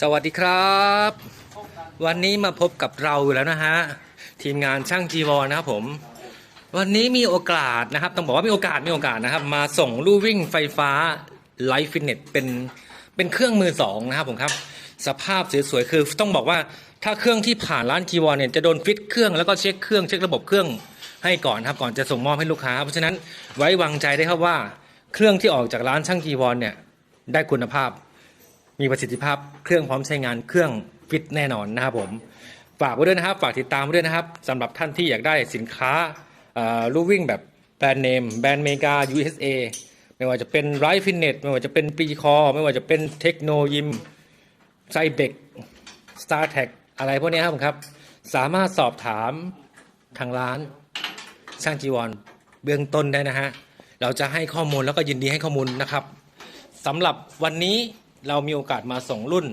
สวัสดีครับ วันนี้มาพบกับเราแล้วนะฮะ ทีมงานช่างจีวรนะครับผม วันนี้มีโอกาสนะครับ ต้องบอกว่ามีโอกาสมีโอกาสนะครับ มาส่งลู่วิ่งไฟฟ้าไลฟ์ฟิตเนสเป็นเป็นเครื่องมือสองนะครับผมครับ สภาพสวยๆคือต้องบอกว่าถ้าเครื่องที่ผ่านร้านจีวรเนี่ยจะโดนฟิตเครื่องแล้วก็เช็คเครื่องเช็คระบบเครื่องให้ก่อนครับก่อนจะส่งมอบให้ลูกค้า เพราะฉะนั้นไว้วางใจได้ครับว่า เครื่องที่ออกจากร้านช่างจีวรเนี่ยได้คุณภาพ มีประสิทธิภาพเครื่องพร้อมใช้งานเครื่องฟิตแน่นอนนะครับผมฝากไว้ด้วยนะครับ ฝากติดตามไว้ด้วยนะครับสำหรับท่านที่อยากได้สินค้าลู่วิ่งแบบแบรนด์เนมแบรนด์เมกา USA ไม่ว่าจะเป็นไรฟิตเนสไม่ว่าจะเป็นปีคอ ไม่ว่าจะเป็นเทคโนยิมไซเบกสตาร์แท็กอะไรพวกนี้ครับผมครับ สามารถสอบถามทางร้านช่างจีวรเบื้องต้นได้นะฮะ เราจะให้ข้อมูลแล้วก็ยินดีให้ข้อมูลนะครับสำหรับวันนี้ เรามีโอกาสมาส่งรุ่น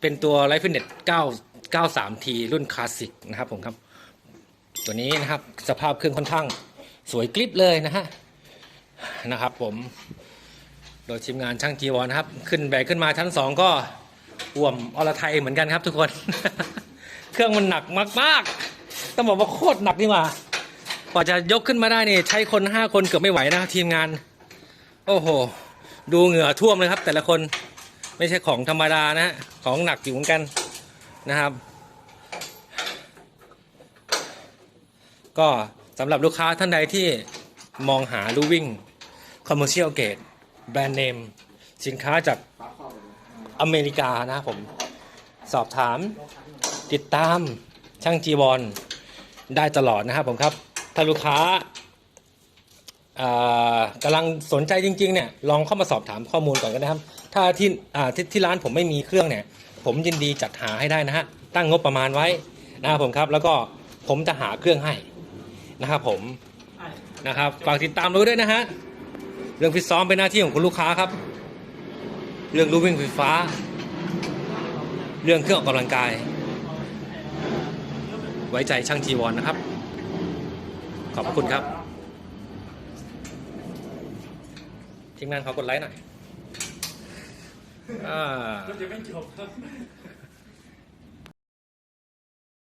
เป็นตัว l i f e Net 9 93T รุ่นคลาสสิกนะครับผมครับ ตัวนี้นะครับสภาพเครื่องค่อนข้างสวยกริบเลยนะฮะนะครับผม โดยทีมงานช่างจีวรนครับ ขึ้นแบกขึ้นมาชั้น2ก็อ่วมอรไทยเหมือนกันครับทุกคน เครื่องมันหนักมากๆ ต้องบอกว่าโคตรหนักนี่ว่ากว่าจะยกขึ้นมาได้นี่ใช้คน5คนเกือบไม่ไหวนะครับทีมงาน โอ้โห ดูเหงื่อท่วมเลยครับ แต่ละคนไม่ใช่ของธรรมดานะฮะของหนักอยู่เหมือนกันนะครับ ก็สำหรับลูกค้าท่านใดที่มองหาลูวิ่ง Commercial Grade แบรนด์เนม สินค้าจากอเมริกานะผม สอบถามติดตามช่างจีวรได้ตลอดนะครับผมครับ ถ้าลูกค้า กำลังสนใจจริงๆเนี่ยลองเข้ามาสอบถามข้อมูลก่อนก็ได้ครับ ถ้าที่ที่ที่ร้านผมไม่มีเครื่องเนี่ย ผมยินดีจัดหาให้ได้นะฮะตั้งงบประมาณไว้นะครับผมครับแล้วก็ผมจะหาเครื่องให้นะครับผมนะครับฝากติดตามเราด้วยนะฮะเรื่องฟิตซ้อมเป็นหน้าที่ของคุณลูกค้าครับ เรื่องรูวิ่งไฟฟ้า เรื่องเครื่องออกกำลังกาย ไว้ใจช่างจีวรนนะครับ ขอบคุณครับ ทีมงานขอกดไลค์หน่อย อ่า ก็จะไม่จบครับ